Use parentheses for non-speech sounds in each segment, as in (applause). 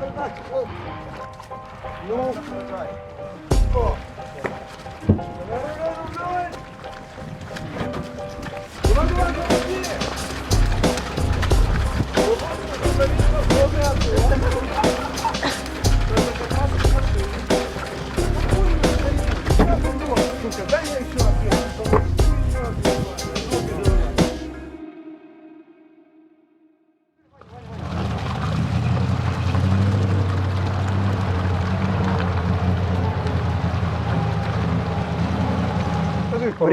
передачу, хлопці. Ну,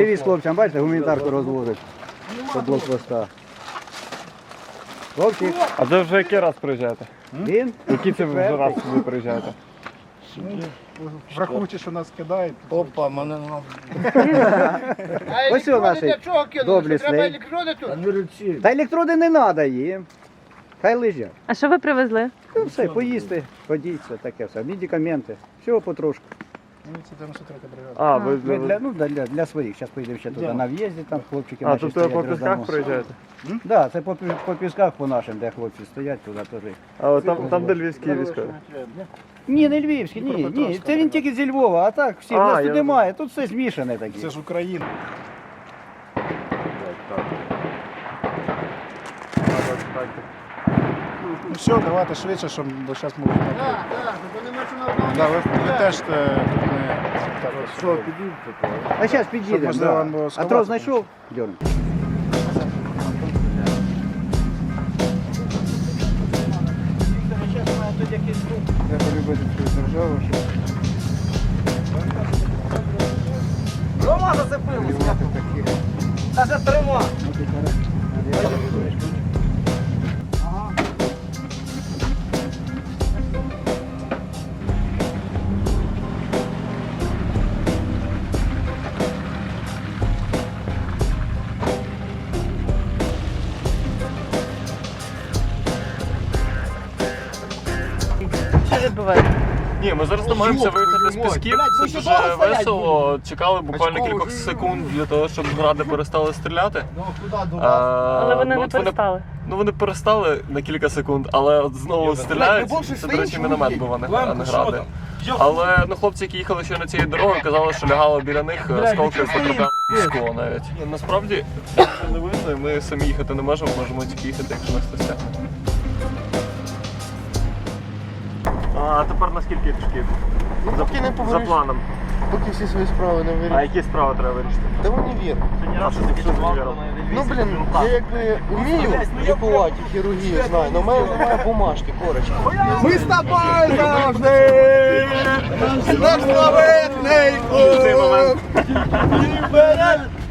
Привіз хлопцям, бачите, гуманітарку розвозить по блокпостах. Хлопчик, А це вже який раз приїжджаєте? він? Який це вже раз сюди приїжджаєте? Врахуючи, що нас кидають. Опа, мене нема. (laughs) Ось у наш доблісний. Та електроди не треба їм. Хай лежать. А що ви привезли? Ну все, поїсти, подіться, таке все. Медикаменти. Всього потрошку. Ну, Це 93 бригада. А, ви Ми для... для, ну, для, для своїх. Зараз поїдемо ще туди на в'їзді, там хлопчики А, наші тут стоять, по пісках роздамо. Так, да, це по, пі- по пісках по нашим, де хлопці стоять, туди теж. А от там, там де львівські військові. Ні, не львівські, ні, ні. Це він тільки зі Львова, а так всі, в А, нас я тут немає, тут все змішане таке. Це ж Україна. Ну все, давайте швидше, щоб бо зараз ми будемо. Да, ви, ви теж е, тут не так. Що, А зараз під'їдемо. можливо, Да. вам було А сховати, трос знайшов? Дьорн. Треба любити свою державу. Рома зацепилась. Даже трима. Що відбувається? Ні, ми зараз намагаємося виїхати з пісків. Це дуже весело. Чекали буквально кількох секунд для того, щоб гради перестали стріляти. А, Але вони ну, не от перестали. Ну вони перестали на кілька секунд, але от знову стріляють. Це, до речі, міномет був, а не, а не гради. Але ну, хлопці, які їхали ще на цією дорогою, казали, що лягало біля них е, осколки потрапляли в скло навіть. Ні, насправді не видно, і ми самі їхати не можемо, можемо тільки їхати, якщо нас хтось тягне. А тепер на скільки пішків? Поки не За поговориш, планом. поки всі свої справи не А вирішиш. які справи треба вирішити? Та вони вір. А що таке віру? Ну блін, я якби вмію лікувати хірургію, знаю, але в мене немає бумажки, корочки. Ми з тобою завжди! Наш славетний Цей момент.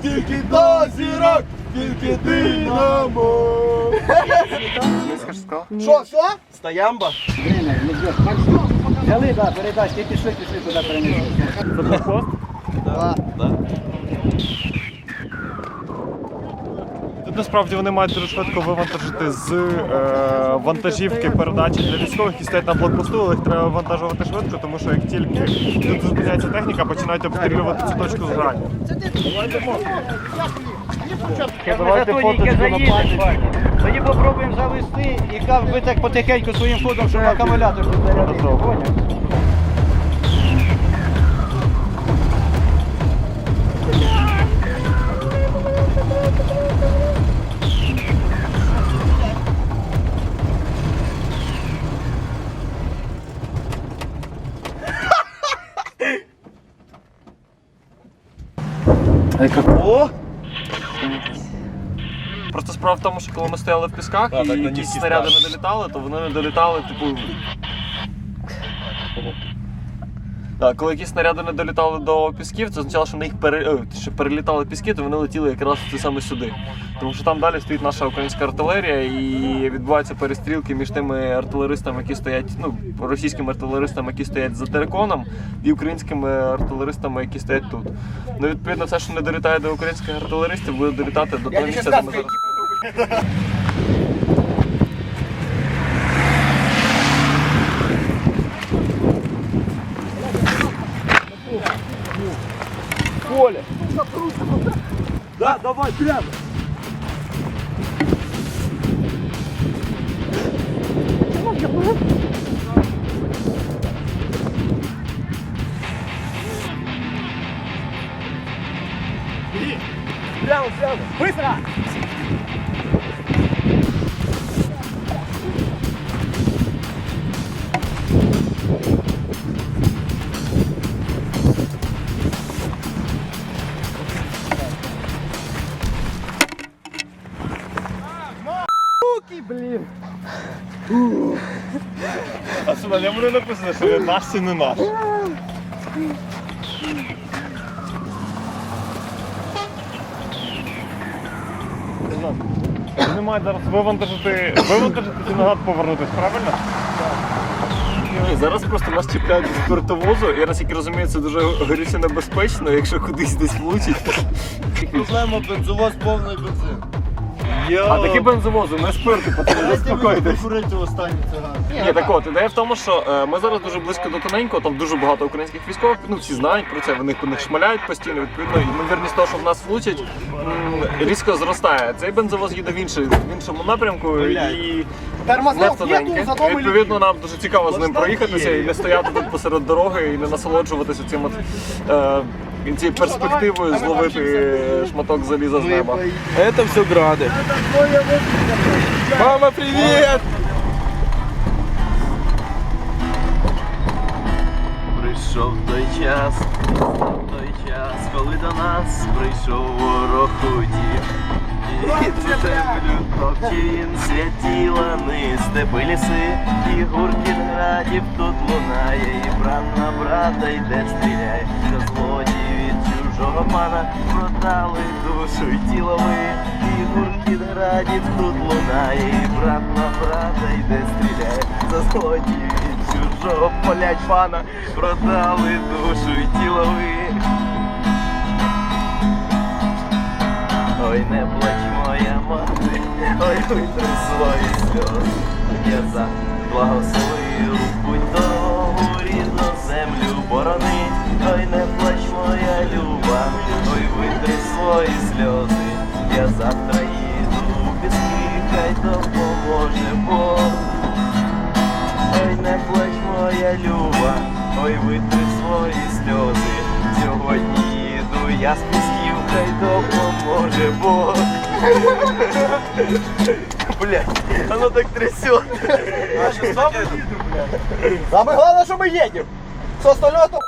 Тільки до зірок, тільки динамо. Що, все? Стоямба. Взяли, да, передачки, пішли, пішли туди перенесли. Це блокпост? Тут насправді вони мають дуже швидко вивантажити з е, вантажівки передачі для військових, які стоять на блокпосту, але їх треба вантажувати швидко, тому що як тільки тут зупиняється техніка, починають обстрілювати цю точку зграння. Давайте фото. Тоді попробуємо завести і как би так потихеньку своїм ходом, щоб акумулятор тут зарядити. Поняв? Просто справа в тому, що коли ми стояли в пісках і якісь снаряди не долітали, то вони не долітали, типу. Так, коли якісь снаряди не долітали до пісків, це означало, що на їх пере... е, що перелітали піски, то вони летіли якраз це саме сюди. Тому що там далі стоїть наша українська артилерія і відбуваються перестрілки між тими артилеристами, які стоять, ну, російськими артилеристами, які стоять за териконом, і українськими артилеристами, які стоять тут. Ну, відповідно, все, що не долітає до українських артилеристів, буде долітати до того місця, де ми зараз. Да, давай, прямо. А що, на ньому не написано, що він наш чи не наш. Вони мають зараз вивантажити, вивантажити і назад повернутись, правильно? Ні, зараз просто нас чіпляють до спиртовозу, я наскільки розумію, це дуже горюче небезпечно, якщо кудись десь влучить. Проблема бензовоз повний бензин. А такі бензовози, не спирти, пацани, заспокойтесь. Курити останні цигани. Ні, так от, ідея в тому, що е, ми зараз дуже близько до тоненького, там дуже багато українських військових, ну всі знають про це, вони по них шмаляють постійно, відповідно, ймовірність того, що в нас влучать, м, різко зростає. Цей бензовоз їде в, інший, в іншому напрямку і не Тормозов тоненький. нету, зато ми Відповідно, нам дуже цікаво з ним проїхатися і не стояти тут посеред дороги і не насолоджуватися цим от, е, цією перспективою зловити шматок заліза з неба. Это все грады. Мама, привет! Прийшов той час, той час, коли до нас прийшов ворог у дім. Топче святі лани, степи ліси, і гуркіт градів тут лунає, і брат на брата йде стріляє, що злодії від чужого пана продали душу й тіло ви, і гуркіт градів тут лунає, і брат на брата йде стріляє, за злодії від чужого полять пана продали душу й тіло ви. Ой, не плач моя мати, ой, витри свої сльози. Я за благословив будь дорогу рідну землю борони. Ой, не плач моя люба, ой, витри свої сльози. Я завтра їду піски, хай допоможе Бог. Ой, не плач моя люба, ой, витри свої сльози. Сьогодні їду я з пісків, хай допоможе Бог. Блять, оно так трясет. Самое главное, что мы едем. Все остальное то.